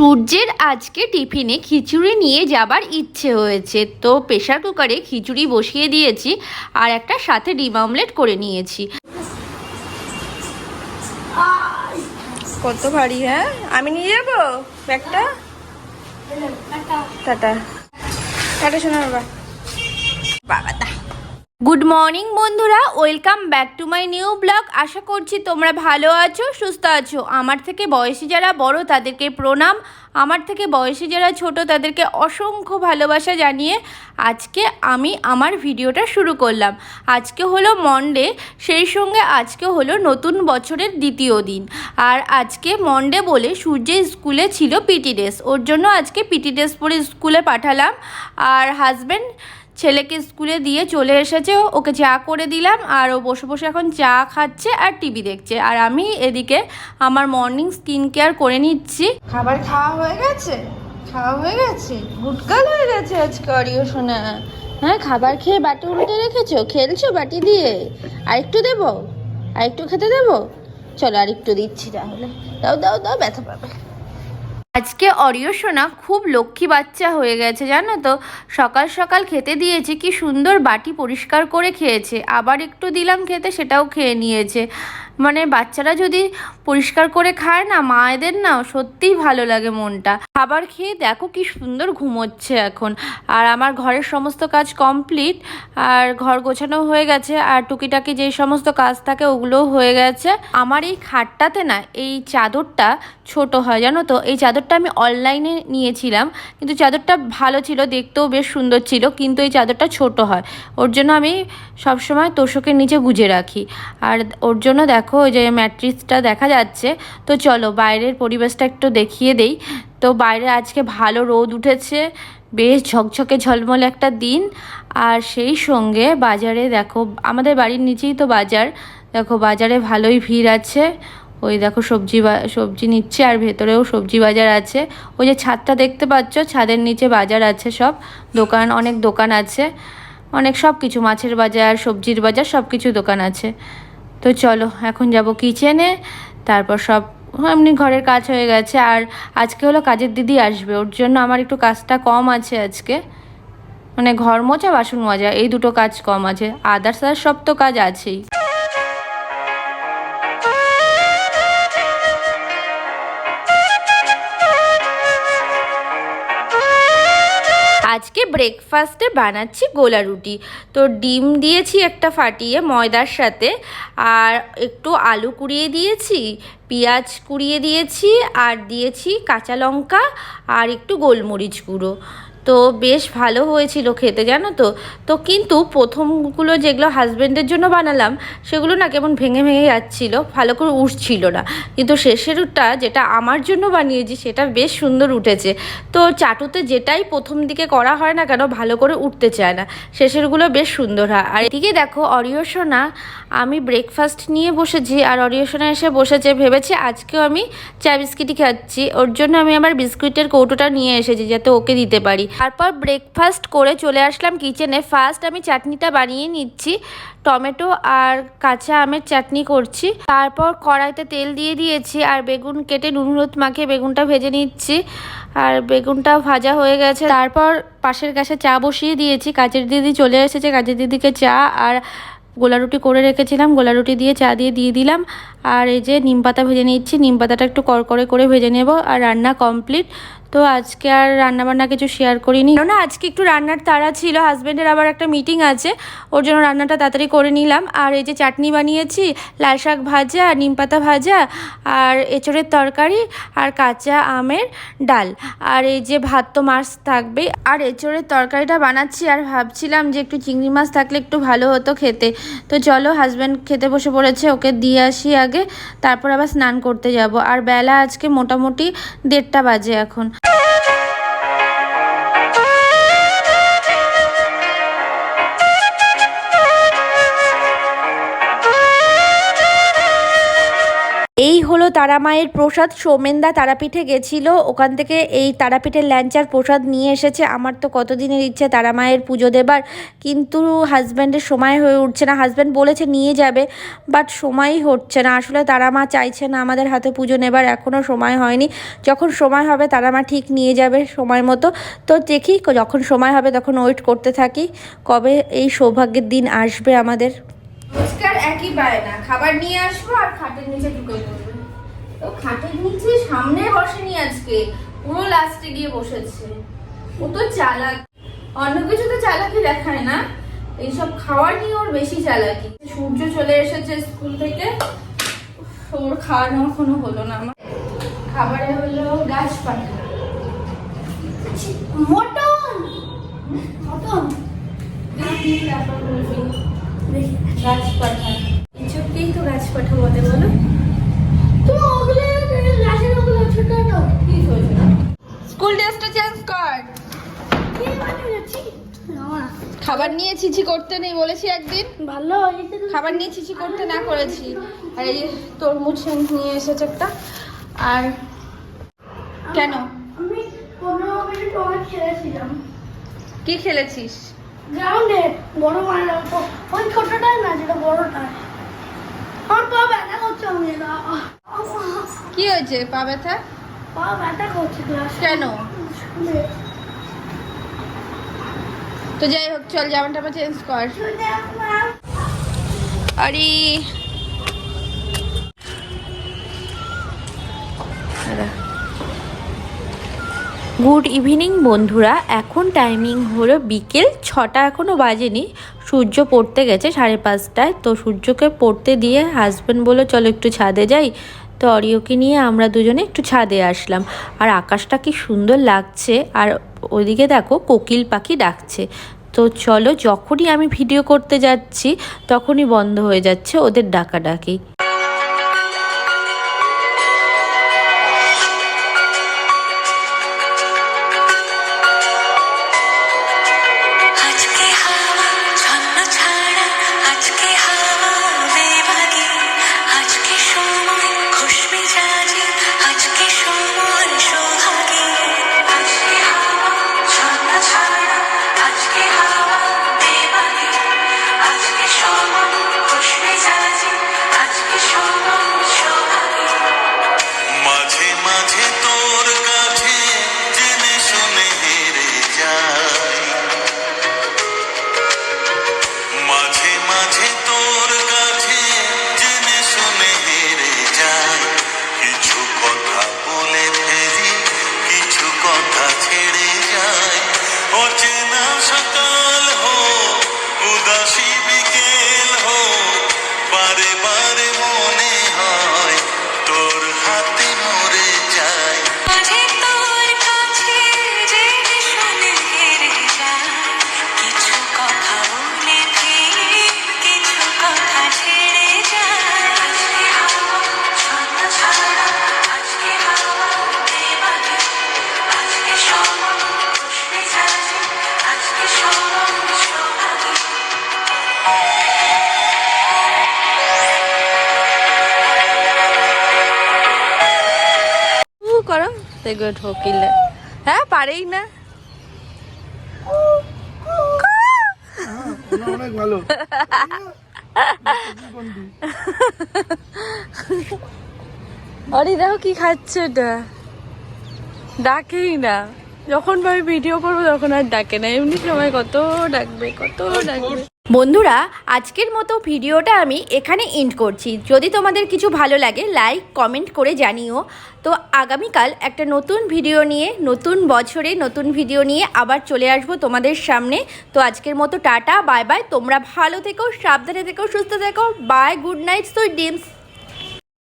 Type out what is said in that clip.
সূর্যের আজকে টিফিনে খিচুড়ি নিয়ে যাবার ইচ্ছে হয়েছে। তো প্রেশার কুকারে খিচুড়ি বসিয়ে দিয়েছি আর একটা সাথে ডিম অমলেট করে নিয়েছি। কত ভারী হ্যাঁ? আমি নিয়ে যাব ব্যাগটা? টাটা। টাটা, শোনা বাবা। বাবা গুড মর্নিং বন্ধুরা। Welcome back to my new blog আশা করছি তোমরা ভালো আছো, সুস্থ আছো। আমার থেকে বয়সী যারা বড়, তাদেরকে প্রণাম। আমার থেকে বয়সী যারা ছোট, তাদেরকে অসংখ্য ভালোবাসা জানিয়ে আজকে আমি আমার ভিডিওটা শুরু করলাম। আজকে হলো মন্ডে সেই সঙ্গে আজকে হলো নতুন বছরের দ্বিতীয় দিন। আর আজকে মন্ডে বলে সূর্যের স্কুলে ছিল পিটি ড্রেস ওর জন্য আজকে পিটি ড্রেস পরে স্কুলে পাঠালাম। আর হাজব্যান্ড ছেলেকে স্কুলে দিয়ে চলে এসেছে, ওকে চা করে দিলাম, আর ও বসে বসে এখন চা খাচ্ছে আর টিভি দেখছে। আর আমি এদিকে আমার মর্নিং স্কিন কেয়ার করে নিচ্ছি। খাবার খাওয়া হয়ে গেছে? খাওয়া হয়ে গেছে? গুটকাল হয়ে গেছে আজকে অরিও শোনা হ্যাঁ খাবার খেয়ে বাটি উল্টে রেখেছো? খেলছো বাটি দিয়ে? আর একটু দেবো? আর একটু খেতে দেবো? চলো আর একটু দিচ্ছি তাহলে। দাও দাও দাও, ব্যথা পাবে। আজকে অরিও সোনা খুব লক্ষ্মী বাচ্চা হয়ে গেছে, জানো তো? সকাল সকাল খেতে দিয়েছে, কি সুন্দর বাটি পরিষ্কার করে খেয়েছে। আবার একটু দিলাম খেতে, সেটাও খেয়ে নিয়েছে। মানে বাচ্চারা যদি পরিষ্কার করে খায় না, মায়েদের না, সত্যিই ভালো লাগে মনটা। খাবার খেয়ে দেখো কি সুন্দর ঘুমোচ্ছে এখন। আর আমার ঘরের সমস্ত কাজ কমপ্লিট, আর ঘর গোছানো হয়ে গেছে, আর টুকিটাকি যেই সমস্ত কাজ থাকে ওগুলোও হয়ে গেছে। আমার এই খাটটাতে না, এই চাদরটা ছোট হয়, জানো তো? এই চাদরটা আমি অনলাইনে নিয়েছিলাম, কিন্তু চাদরটা ভালো ছিল, দেখতেও বেশ সুন্দর ছিল, কিন্তু এই চাদরটা ছোট হয়। ওর জন্য আমি সবসময় তোষকের নিচে গুজে রাখি। আর ওর জন্য দেখো ওই যে ম্যাট্রিক্সটা দেখা যাচ্ছে। তো চলো, বাইরের পরিবেশটা একটু দেখিয়ে দেই। তো বাইরে আজকে ভালো রোদ উঠেছে, বেশ ঝকঝকে ঝলমল একটা দিন। আর সেই সঙ্গে বাজারে দেখো, আমাদের বাড়ির নিচেই তো বাজার। দেখো, বাজারে ভালোই ভিড় আছে। ওই দেখো, সবজি সবজি নিচ্ছে আর ভেতরেও সবজি বাজার আছে। ওই যে ছাদটা দেখতে পাচ্ছ, ছাদের নিচে বাজার আছে সব। দোকান, অনেক দোকান আছে। অনেক সব কিছু মাছের বাজার, সবজির বাজার সব কিছু দোকান আছে। তো চলো, এখন যাব কিচেনে তারপর সব, এমনি ঘরের কাজ হয়ে গেছে। আর আজকে হলো কাজের দিদি আসবে, ওর জন্য আমার একটু কাজটা কম আছে আজকে। মানে ঘর মোছা, বাসন মাজা এই দুটো কাজ কম আছে। আদার্স আর সব তো কাজ আছেই। ব্রেকফাস্টে বানাচ্ছি গোলা রুটি। তো ডিম দিয়েছি একটা ফাটিয়ে ময়দার সাথে, আর একটু আলু কুড়িয়ে দিয়েছি, পেঁয়াজ কুড়িয়ে দিয়েছি, আর দিয়েছি কাঁচা লঙ্কা, আর একটু গোলমরিচ গুঁড়ো। তো বেশ ভালো হয়েছিল খেতে, জানো তো? তো কিন্তু প্রথমগুলো যেগুলো হাজব্যান্ডের জন্য বানালাম, সেগুলো না কেমন ভেঙে ভেঙে যাচ্ছিল, ভালো করে উঠছিল না। কিন্তু শেষেরটা যেটা আমার জন্য বানিয়েছি, সেটা বেশ সুন্দর উঠেছে। তো চাটুতে যেটাই প্রথম দিকে করা হয় না কেন, ভালো করে উঠতে চায় না। শেষেরগুলো বেশ সুন্দর হয়। আর এদিকে দেখো অরিয় সোনা, আমি ব্রেকফাস্ট নিয়ে বসেছি, আর অরিয় সোনা এসে বসেছে, ভেবেছে আজকেও আমি চা বিস্কিটই খাচ্ছি। ওর জন্য আমি আমার বিস্কুটের কৌটোটা নিয়ে এসেছি, যাতে ওকে দিতে পারি। তারপর ব্রেকফাস্ট করে চলে আসলাম কিচেনে ফার্স্ট আমি চাটনিটা বানিয়ে নিচ্ছি, টমেটো আর কাঁচা আমের চাটনি করছি। তারপর কড়াইতে তেল দিয়ে দিয়েছি আর বেগুন কেটে নুন হলুদ মাখিয়ে বেগুনটা ভেজে নিচ্ছি। আর বেগুনটা ভাজা হয়ে গেছে। তারপর পাশের কাছে চা বসিয়ে দিয়েছি। কাজের দিদি চলে এসেছে। কাজের দিদিকে চা আর গোলা রুটি করে রেখেছিলাম। গোলা রুটি দিয়ে চা দিয়ে দিয়ে দিলাম। আর এই যে নিম পাতা ভেজে নিচ্ছি। নিম পাতাটা একটু করকরে করে ভেজে নেব। আর রান্না কমপ্লিট তো আজকে আর রান্নাবান্না কিছু শেয়ার করিনি। না আজকে একটু রান্নার তাড়া ছিল হাজব্যান্ডের আবার একটা মিটিং আছে, ওর জন্য রান্নাটা তাড়াতাড়ি করে নিলাম। আর এই যে চাটনি বানিয়েছি, লাল শাক ভাজা, নিম পাতা ভাজা, আর এঁচড়ের তরকারি, আর কাঁচা আমের ডাল। আর এই যে ভাত তো মাছ থাকবে। আর এঁচড়ের তরকারিটা বানাচ্ছি, আর ভাবছিলাম যে একটু চিংড়ি মাছ থাকলে একটু ভালো হতো খেতে। তো চলো হাজব্যান্ড খেতে বসে পড়েছে, ওকে দিয়ে আসি আগে। তারপর আবার স্নান করতে যাব। আর বেলা আজকে মোটামুটি দেড়টা বাজে এখন। এই হলো তারা মায়ের প্রসাদ সৌমেনদা তারাপীঠে গেছিল। ওখান থেকে এই তারাপীঠের ল্যাঞ্চার প্রসাদ নিয়ে এসেছে। আমার তো কতদিনের ইচ্ছে তারা মায়ের পুজো দেবার। কিন্তু হাজব্যান্ডের সময় হয়ে উঠছে না। হাজব্যান্ড বলেছে নিয়ে যাবে, বাট সময়ই হচ্ছে না। আসলে তারা মা চাইছে না আমাদের হাতে পুজো নেবার। এখনও সময় হয়নি। যখন সময় হবে তারা মা ঠিক নিয়ে যাবে সময় মতো। তো দেখি, যখন সময় হবে, তখন ওয়েট করতে থাকি। কবে এই সৌভাগ্যের দিন আসবে আমাদের। রোজকার একই বায়না খাবার নিয়ে আসব আর খাটের নিচে ঢুকে পড়বে। তো খাটের নিচে সামনে বসেনি আজকে। পুরো লাস্টে গিয়ে বসেছে। ও তো চালাক। অন্য কিছু তো চালাকি দেখায় না। এইসব খাওয়ার নিয়ে ওর বেশি চালাকি। সূর্য চলে এসেছে স্কুল থেকে। ওর খাওয়ানো এখনও হলো না আমার। খাবারে হলো গাছপালা। মটন! মটন! গাছ পাঠা কিছুতেই তো গাছ পাঠা বলে স্কুল ড্রেসটা চেঞ্জ কর। যাচ্ছি খাবার নিয়ে ছিছি করতে নেই বলেছি একদিন। ভালো খাবার নিয়ে ছিছি করতে না করেছি। আর এই তরমুজ নিয়ে এসেছে একটা। আর কেন? আমি পনেরো মিনিট খেলেছিলাম। কি খেলেছিস? গ্রাউন্ডে বড় মায়ের ওই ছোটটা না যেটা বড়টা। আমার পা ব্যথা করছে আমি কি হয়েছে? পা ব্যথা? পা ব্যথা করছে কেন? তো যাই হোক চল জামা টামা চেঞ্জ কর। আরে। গুড ইভিনিং বন্ধুরা। এখন টাইমিং হলো বিকেল ছটা এখনও বাজেনি। সূর্য পড়তে গেছে সাড়ে পাঁচটায়, তো সূর্যকে পড়তে দিয়ে হাজব্যান্ড বলল, চলো একটু ছাদে যাই। তো অরিওকে নিয়ে আমরা দুজনে একটু ছাদে আসলাম। আর আকাশটা কি সুন্দর লাগছে। আর ওইদিকে দেখো, কোকিল পাখি ডাকছে। তো চলো, যখনই আমি ভিডিও করতে যাচ্ছি, তখনই বন্ধ হয়ে যাচ্ছে ওদের ডাকাডাকি। দেখবে ঢোকিলে হ্যাঁ পারেই না। অনেক ভালো অরে দেখো কি খাচ্ছে এটা। ডাকেই না। যখন ভাই ভিডিও করব তখন আর ডাকে না। এমনি সময় কত ডাকবে কত ডাকবে। বন্ধুরা, আজকের মতো ভিডিওটা আমি এখানে এন্ড করছি। যদি তোমাদের কিছু ভালো লাগে লাইক কমেন্ট করে জানিও। তো আগামীকাল একটা নতুন ভিডিও নিয়ে, নতুন বছরে নতুন ভিডিও নিয়ে আবার চলে আসব তোমাদের সামনে। তো আজকের মতো টাটা বাই বাই তোমরা ভালো থেকো, সাবধানে থেকো, সুস্থ থেকো। Bye good night sweet dreams